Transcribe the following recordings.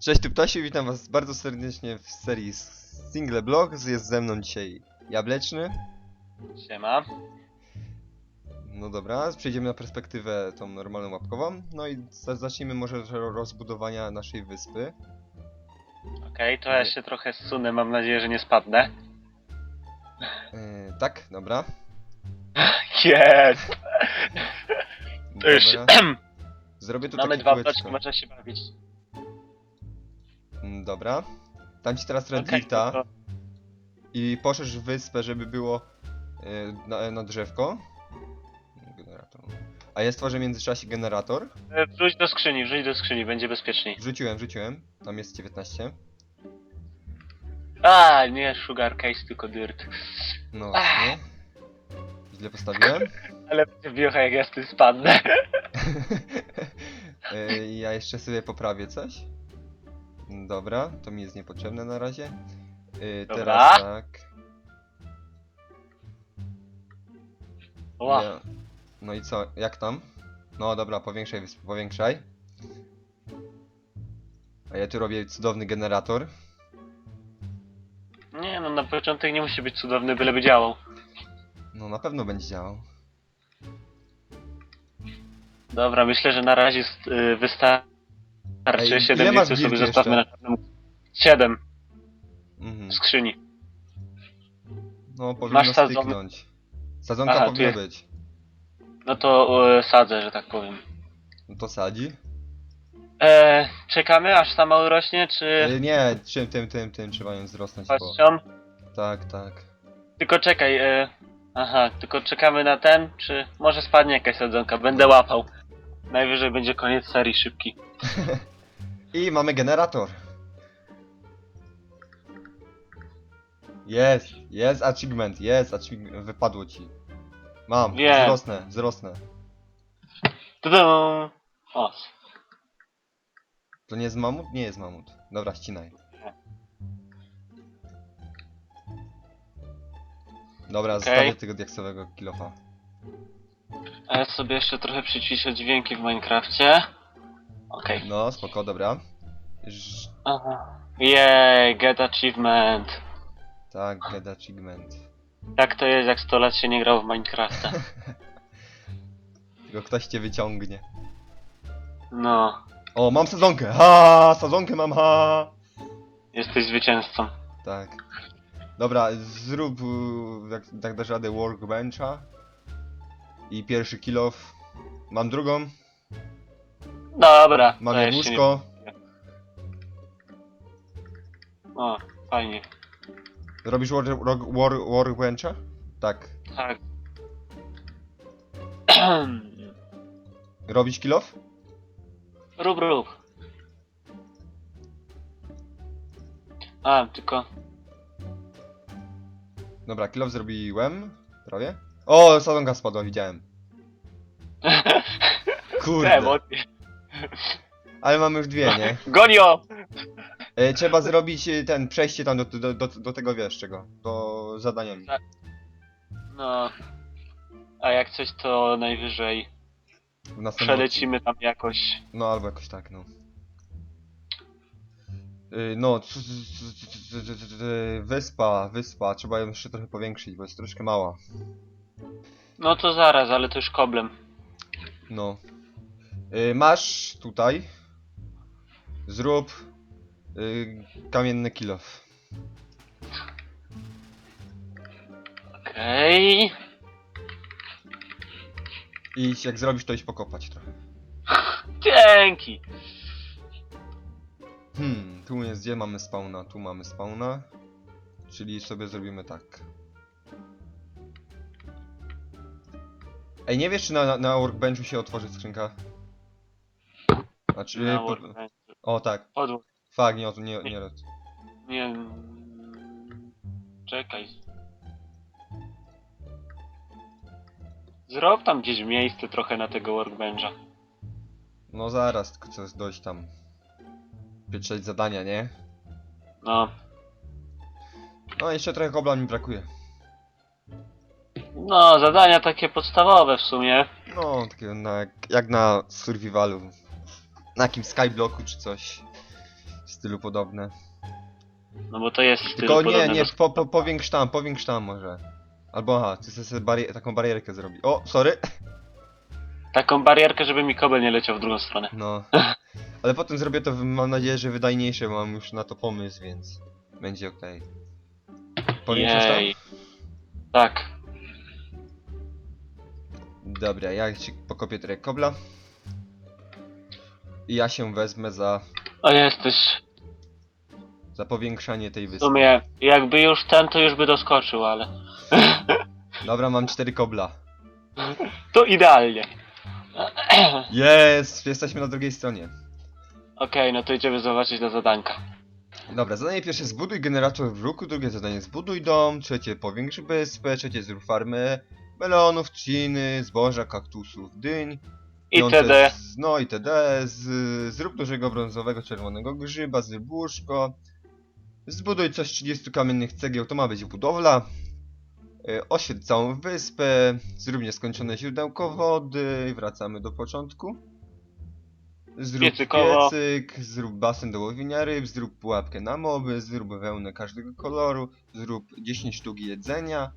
Cześć tu Ptasiu, witam was bardzo serdecznie w serii Single Blogs. Jest ze mną dzisiaj Jableczny. Siema. No dobra, przejdziemy na perspektywę tą normalną łapkową. No i za- zacznijmy może od rozbudowania naszej wyspy. Okej, to ja się trochę zsunę, mam nadzieję, że nie spadnę. Yy, tak, dobra. Jest! To już. Zrobię tu Mamy takie dwa kółeczko. bloczki, można się bawić. Dobra. Dam ci teraz to- i poszerz wyspę, żeby było yy, na, na drzewko. Generator. A ja stworzę w międzyczasie generator. e, Wrzuć do skrzyni, wrzuć do skrzyni, będzie bezpieczniej. Wrzuciłem, wrzuciłem. Tam jest 19. A, nie sugar case, tylko dirt. No właśnie. Źle postawiłem. Ale będzie wiocha jak ja z tym spadnę. E, ja jeszcze sobie poprawię coś. Dobra, to mi jest niepotrzebne na razie. E, Dobra. Teraz tak. Ła. Ja... No i co, jak tam? No dobra, powiększaj, wysp- powiększaj. A ja tu robię cudowny generator. Nie no, na początek nie musi być cudowny, byleby działał. No na pewno będzie działał. Dobra, myślę, że na razie st- y, wystarczy. Ile 7 masz sobie zostawmy na czarnym. 7 Mhm. w skrzyni. No powinno Masz sadzon- styknąć. Sadzonka Aha, tu powinna jest. być. No to y, sadzę, że tak powiem. No to sadzi. E, czekamy aż sama urośnie, czy E, nie, czym, tym, tym, tym trzeba ją wzrosnąć. Bo... Tak, tak. Tylko czekaj, e, aha, tylko czekamy na ten, czy może spadnie jakaś sadzonka, będę łapał. Najwyżej będzie koniec serii szybki. I mamy generator. Jest, jest achievement, jest achievement, wypadło ci. Mam, Wiem. wzrosnę, wzrosnę. Tudum! O, To nie jest mamut? Nie jest mamut. Dobra, ścinaj. Dobra, zostawię tego diaksowego kilofa. A ja sobie jeszcze trochę przyciszę dźwięki w Minecrafcie. Okej. No, spoko, dobra. Ż Aha. Jej, get achievement. tak, get achievement. Tak to jest, jak 100 lat się nie grał w Minecrafta. Tylko ktoś cię wyciągnie. No, O, mam sadzonkę! Ha! Sadzonkę mam, ha! jesteś zwycięzcą. Tak. Dobra, zrób, y, jak, jak dasz radę, workbencha. I pierwszy kill off. Mam drugą, Dobra, mam dajesz się jabłuszko. nie- O, fajnie. Robisz war, war, war, workbencha? Tak. Tak. Robisz kill off? rób, rób. A, tylko... Dobra, kill off zrobiłem. Prawie. O, sadzonka spadła, widziałem. Kurde. Ale mamy już dwie, nie? Gonio! E, trzeba zrobić e, ten, przejście tam do, do, do, do tego, wiesz, czego? Do zadaniami. No. A jak coś, to najwyżej W następnym przelecimy tam jakoś. No albo jakoś tak, no. No, c- c- c- c- c- c- c- wyspa, wyspa, trzeba ją jeszcze trochę powiększyć, bo jest troszkę mała. No to zaraz, ale to już koblem. No. Yy, Masz tutaj. Zrób yy, kamienny kilof. Okej. I jak zrobisz, to iść pokopać trochę. Dzięki. Hmm, tu jest, gdzie mamy spawna? Tu mamy spawna. Czyli sobie zrobimy tak. Ej, nie wiesz, czy na, na, workbenchu się otworzy skrzynka? Znaczy, Na po- workbenchu. o tak. Odłóż. Fak, nie, nie, nie. Nie. Czekaj. Zrób tam gdzieś miejsce trochę na tego workbencha. No zaraz, tylko jest dojść tam. Pieczeć zadania, nie? No. No, jeszcze trochę kobla mi brakuje. No, zadania takie podstawowe w sumie. No, takiego na, jak na survivalu. Na jakimś skyblocku czy coś. w stylu podobne. No bo to jest styl Tylko nie, podobny nie, do- po, po, powiększ tam, powiększ tam może. Albo aha, ty sobie sobie bari taką barierkę zrobi. O, sorry. Taką barierkę, żeby mi kobel nie leciał w drugą stronę. No. Ale potem zrobię to, w- mam nadzieję, że wydajniejsze, bo mam już na to pomysł, więc będzie okej. Powiększasz tam? Jej. Tak. Dobra, ja ci pokopię trochę kobla. I ja się wezmę za, O jesteś. za powiększanie tej W wyspy. sumie, jakby już ten, to już by doskoczył, ale... Dobra, mam cztery kobla. To idealnie. Jest! Jesteśmy na drugiej stronie. Okej, no to idziemy zobaczyć na zadanka. Dobra, zadanie pierwsze zbuduj generator w ruchu, drugie zadanie zbuduj dom, trzecie powiększ wyspę, trzecie zrób farmę melonów, trzciny, zboża, kaktusów, dyń. I Piąte td. z- No i td. Z, zrób dużego brązowego czerwonego grzyba, zrób łóżko. Zbuduj coś z 30 kamiennych cegieł, to ma być budowla. Y, Oświetl całą wyspę, zrób nieskończone źródełko wody, wracamy do początku. Zrób Piecykowo. piecyk, zrób basen do łowienia ryb, zrób pułapkę na moby, zrób wełnę każdego koloru, zrób 10 sztuk jedzenia,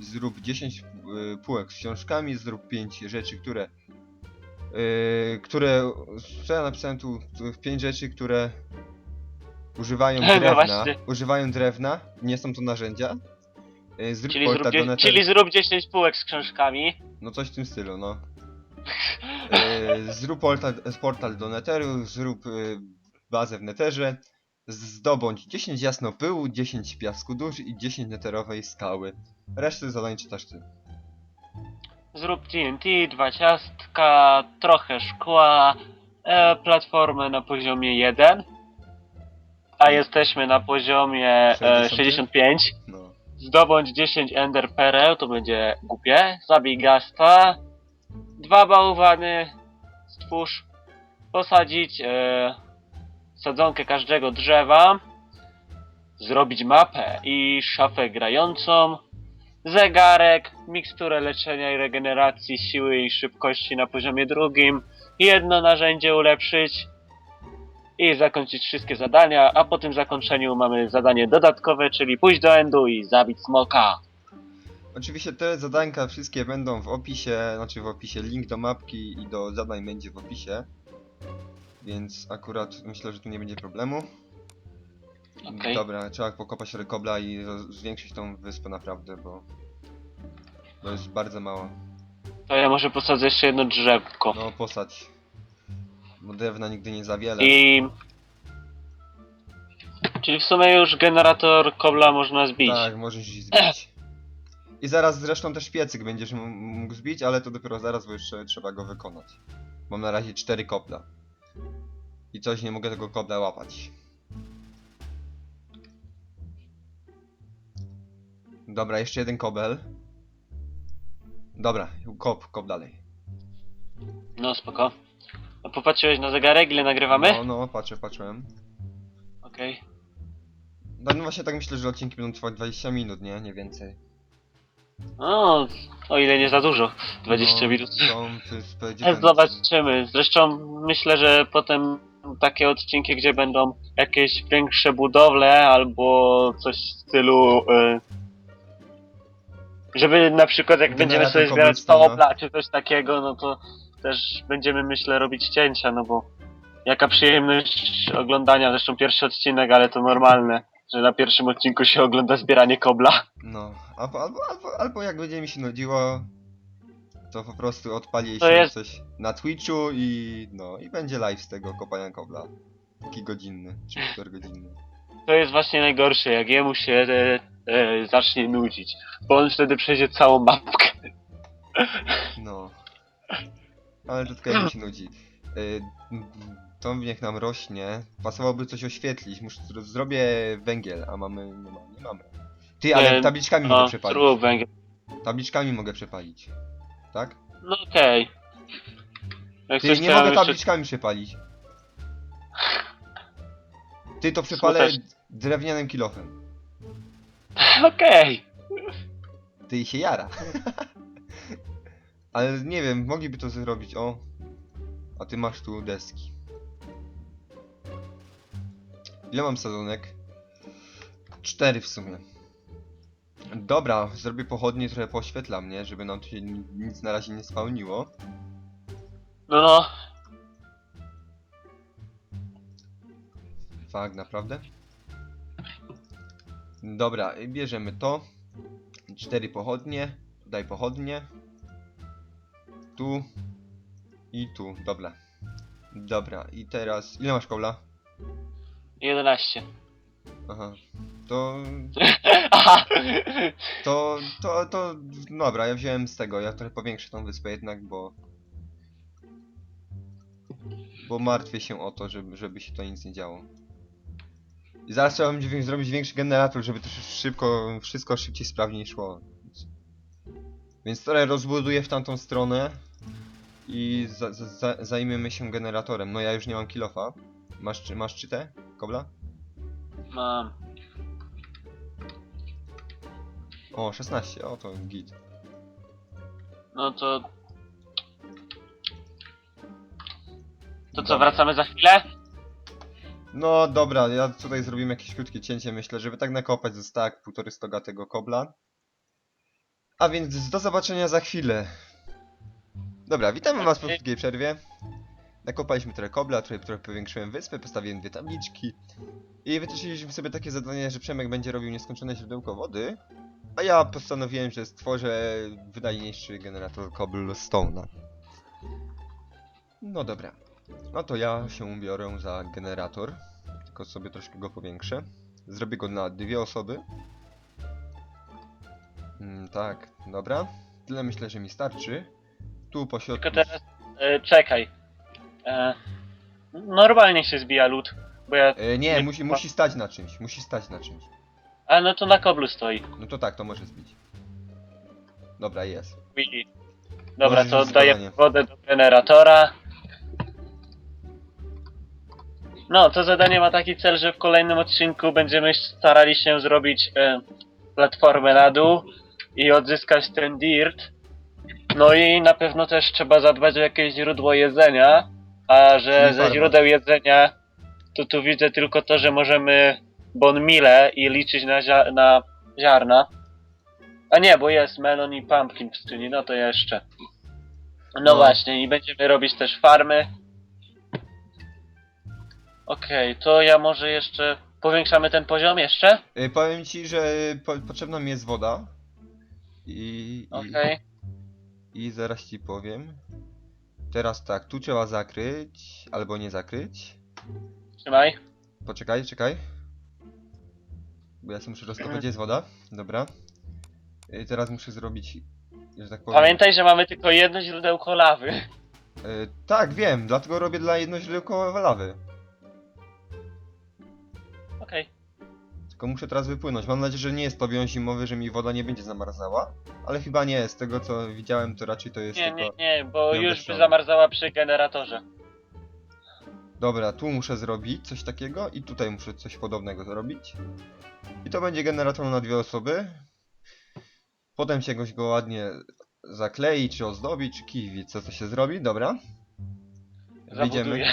zrób 10 y, półek z książkami, zrób 5 rzeczy, które Yy, które. Co ja napisałem tu? tu pięć rzeczy, które używają No drewna. właśnie. używają drewna, nie są to narzędzia. Yy, zrób Czyli zrób, portal do dzie- Nether. czyli zrób 10 półek z książkami. No coś w tym stylu, no. Yy, zrób portal, portal do Netheru, zrób yy, bazę w Netherze. Zdobądź 10 jasno pyłu, 10 piasku dusz i 10 neterowej skały. Resztę zadań czytasz ty. Zrób TNT, dwa ciastka, trochę szkła, e, platformę na poziomie 1. A jesteśmy na poziomie e, 60? 65. No. Zdobądź 10 ender pereł, to będzie głupie. Zabij gasta. Dwa bałwany. Stwórz. Posadzić e, sadzonkę każdego drzewa. Zrobić mapę i szafę grającą. Zegarek, miksturę leczenia i regeneracji siły i szybkości na poziomie drugim. Jedno narzędzie ulepszyć. I zakończyć wszystkie zadania, a po tym zakończeniu mamy zadanie dodatkowe, czyli pójść do endu i zabić smoka. Oczywiście te zadanka wszystkie będą w opisie, znaczy w opisie link do mapki i do zadań będzie w opisie. Więc akurat myślę, że tu nie będzie problemu. Okej. Dobra, trzeba pokopać rekobla i roz- zwiększyć tą wyspę naprawdę, bo... Bo jest bardzo mało. To ja może posadzę jeszcze jedno drzewko. No posadź. Bo drewna nigdy nie za wiele. I... Czyli w sumie już generator kobla można zbić. Tak, możesz ich zbić. I zaraz zresztą też piecyk będziesz mógł zbić, ale to dopiero zaraz, bo jeszcze trzeba go wykonać. Mam na razie cztery kopla. I coś nie mogę tego kobla łapać. Dobra, jeszcze jeden kobel. Dobra, kop, kop dalej. No spoko. A popatrzyłeś na zegarek, ile nagrywamy? No, no, patrzę, patrzyłem. Okej. No, no właśnie tak myślę, że odcinki będą trwać 20 minut, nie? Nie więcej. No, o ile nie za dużo. 20 no, minut. Zobaczymy. Zresztą myślę, że potem takie odcinki, gdzie będą jakieś większe budowle albo coś w stylu. Y, żeby na przykład jak będziemy sobie zbierać cobblestone. stopla czy coś takiego, no to też będziemy myślę robić cięcia, no bo jaka przyjemność oglądania, zresztą pierwszy odcinek, ale to normalne, że na pierwszym odcinku się ogląda zbieranie kobla. No, albo, albo, albo, albo jak będzie mi się nudziło, to po prostu odpali To się jest- coś na Twitchu i no, i będzie live z tego kopania kobla. Taki godzinny, czy czterogodzinny. To jest właśnie najgorsze, jak jemu się e, e, zacznie nudzić, bo on wtedy przejdzie całą mapkę. No. Ale to tylko jak mi się nudzi. Y, m, to niech nam rośnie. Pasowałoby coś oświetlić. Muszę, zro- zrobię węgiel, a mamy, nie, ma, nie mamy. Ty, ale Nie, tabliczkami mogę No, przepalić. true węgiel. Tabliczkami mogę przepalić. Tak? No okej. Jak Ty, coś nie mogę jeszcze- tabliczkami przepalić. Ty to przepalę drewnianym kilofem. Okej. Ty i się jara. Ale nie wiem, mogliby to zrobić, o. A ty masz tu deski. Ile mam sadzonek? Cztery w sumie. Dobra, zrobię pochodnie, trochę poświetlam, nie? Żeby nam tu się ni- nic na razie nie spełniło. No no, Fakt, naprawdę? Dobra, bierzemy to. Cztery pochodnie. Tutaj pochodnie. Tu. I tu, dobra. Dobra, i teraz... Ile masz kobla? 11. Aha. To... Aha! To... To... To... Dobra, ja wziąłem z tego. Ja trochę powiększę tą wyspę jednak, bo... Bo martwię się o to, żeby, żeby się to nic nie działo. I zaraz trzeba będzie wi- zrobić większy generator, żeby to szy- szybko, wszystko szybciej, sprawniej szło. Więc trochę rozbuduję w tamtą stronę i za, za, za, zajmiemy się generatorem. No ja już nie mam kilofa. Masz, czy- masz czytę, Kobla? Mam. O, 16, o to git. No to... To co, wracamy za chwilę? No dobra, ja tutaj zrobimy jakieś krótkie cięcie, myślę, żeby tak nakopać ze tak półtory stoga tego kobla. A więc do zobaczenia za chwilę. Dobra, witamy was po krótkiej przerwie. Nakopaliśmy trochę kobla, trochę, trochę powiększyłem wyspę, postawiłem dwie tabliczki. I wytyczyliśmy sobie takie zadanie, że Przemek będzie robił nieskończone źródełko wody. A ja postanowiłem, że stworzę wydajniejszy generator cobblestone'a. No dobra. No to ja się biorę za generator. Tylko sobie troszkę go powiększę. Zrobię go na dwie osoby. Mm, tak, dobra. Tyle myślę, że mi starczy. Tu po środku... Tylko teraz... E, czekaj. E, normalnie się zbija lód, bo ja... E, nie, musi, musi stać na czymś. Musi stać na czymś. A no to na koblu stoi. No to tak, to może zbić. Dobra, jest. Dobra, Możesz to już daję zadanie. wodę do generatora. No, to zadanie ma taki cel, że w kolejnym odcinku będziemy starali się zrobić e, platformę na dół i odzyskać ten dirt. No i na pewno też trzeba zadbać o jakieś źródło jedzenia, a że ze źródeł jedzenia to tu widzę tylko to, że możemy bon mile i liczyć na, zia- na ziarna. A nie, bo jest melon i pumpkin w skrzyni, no to jeszcze. No, No. właśnie, i będziemy robić też farmy. Okej, to ja może jeszcze... Powiększamy ten poziom jeszcze? E, powiem ci, że po, potrzebna mi jest woda. I, i, Okej. I zaraz ci powiem. Teraz tak, tu trzeba zakryć, albo nie zakryć. Trzymaj. Poczekaj, czekaj. Bo ja sobie muszę rozkopać, gdzie jest woda. Dobra. I teraz muszę zrobić, że tak powiem... Pamiętaj, że mamy tylko jedno źródełko lawy. E, tak, wiem, dlatego robię dla jedno źródełko lawy. Tylko muszę teraz wypłynąć. Mam nadzieję, że nie jest pawion zimowy, że mi woda nie będzie zamarzała. Ale chyba nie, z tego co widziałem, to raczej to jest Nie, tylko... nie, nie, bo nie już by odeszło. zamarzała przy generatorze. Dobra, tu muszę zrobić coś takiego i tutaj muszę coś podobnego zrobić. I to będzie generator na dwie osoby. Potem się jakoś go ładnie zaklei, czy ozdobi, czy kiwi, co to się zrobi, dobra. Zabuduję.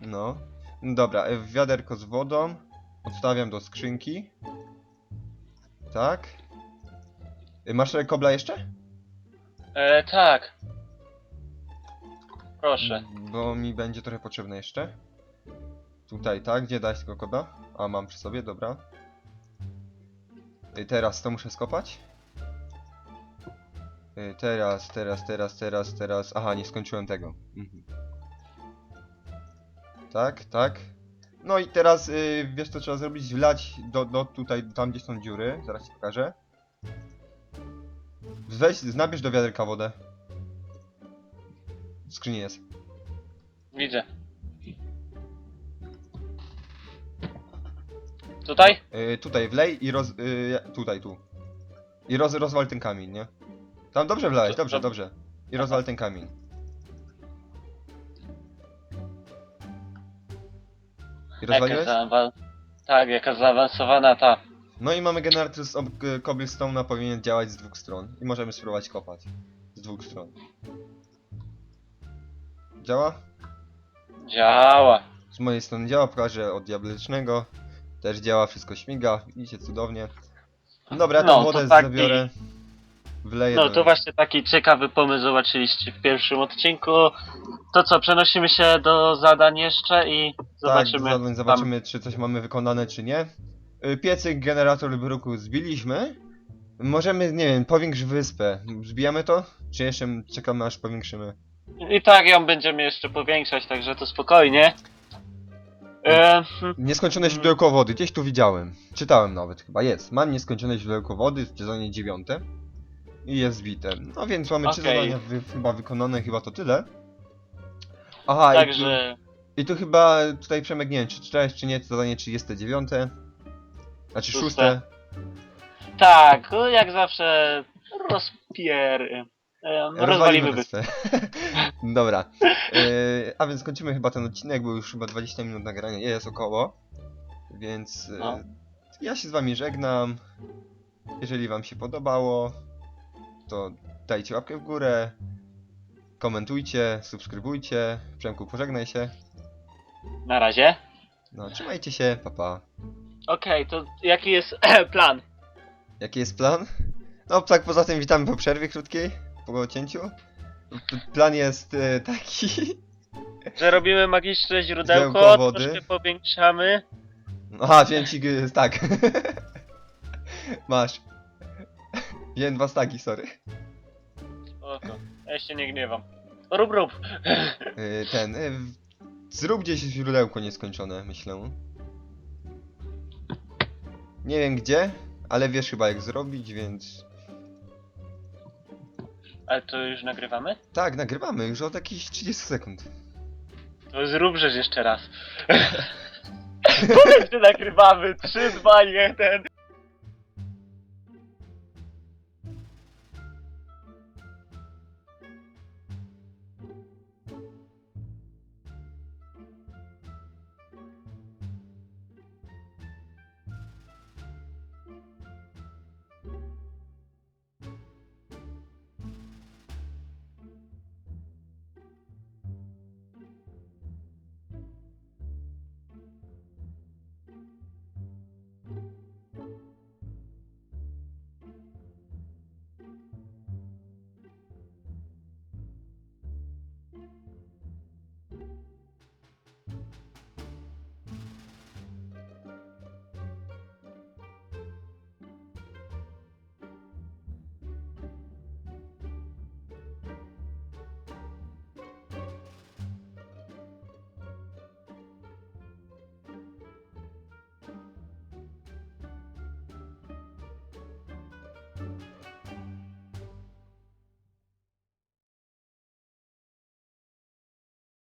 No. Dobra, e, wiaderko z wodą. Odstawiam do skrzynki. Tak. E, Masz e, kobla jeszcze? E, tak. Proszę. Bo mi będzie trochę potrzebne jeszcze. Tutaj, tak? Gdzie dać tego kobla? A, mam przy sobie, dobra. Y, Teraz to muszę skopać. Y, Teraz, teraz, teraz, teraz, teraz. Aha, nie skończyłem tego. Mhm. Tak, tak. No i teraz, y, wiesz co trzeba zrobić? Wlać do, do tutaj, tam gdzie są dziury. Zaraz ci pokażę. Weź, nabierz do wiaderka wodę. W skrzyni jest. Widzę. Tutaj? Y, tutaj wlej i roz... Y, tutaj, tu. I roz, rozwal ten kamień, nie? Tam dobrze wlałeś, dobrze, dobrze. I rozwal ten kamień. I rozwaliłeś? zaawan... Tak, jaka zaawansowana ta. No i mamy generator z ob- cobblestone'a powinien działać z dwóch stron. I możemy spróbować kopać. Z dwóch stron. Działa? Działa. z mojej strony działa, pokażę od diabelecznego. Też działa, wszystko śmiga, widzicie cudownie. Dobra, ja No, tą to wodę taki- zabiorę. Wleję No do... to właśnie taki ciekawy pomysł zobaczyliście w pierwszym odcinku. To co, przenosimy się do zadań jeszcze i zobaczymy. Tak, zadań, zobaczymy czy coś mamy wykonane, czy nie. Y, Piecyk, generator bruku zbiliśmy. Możemy, nie wiem, powiększ wyspę. Zbijamy to? Czy jeszcze czekamy aż powiększymy? I tak ją będziemy jeszcze powiększać, także to spokojnie. E, hmm, Nieskończone źródełko wody, gdzieś tu widziałem. Czytałem nawet, chyba jest. Mam nieskończone źródełko wody w sezonie 9. I jest zbite. No więc mamy trzy Okej. zadania wy, chyba wykonane, chyba to tyle. Aha, i, tu, także i tu chyba tutaj Przemek, nie wiem czy czytałeś czy nie, to zadanie 39. Znaczy Szóste. szóste. tak, no jak zawsze rozpier... Rozwalimy wyspę. Dobra. E, a więc kończymy chyba ten odcinek, bo już chyba 20 minut nagrania jest około. Więc e, No. ja się z wami żegnam. Jeżeli wam się podobało, to dajcie łapkę w górę. Komentujcie, subskrybujcie. Przemku, pożegnaj się. Na razie. No, trzymajcie się, papa. Okej, to jaki jest plan? Jaki jest plan? No, tak poza tym witamy po przerwie krótkiej, po cięciu. P- Plan jest e, taki. Że robimy magiczne Źródełko źródełko, wody. troszkę powiększamy. Aha, ci, g- tak. Masz. Wziąłem dwa stagi, sorry. Spoko, ja się nie gniewam. Rób, rób. Yy, ten, yy, w- zrób gdzieś źródełko nieskończone, myślę. Nie wiem gdzie, ale wiesz chyba jak zrobić, więc... Ale to już nagrywamy? Tak, nagrywamy już od jakichś 30 sekund. To zrób rzecz jeszcze raz. Powiedz, że nagrywamy. 3, 2, 1.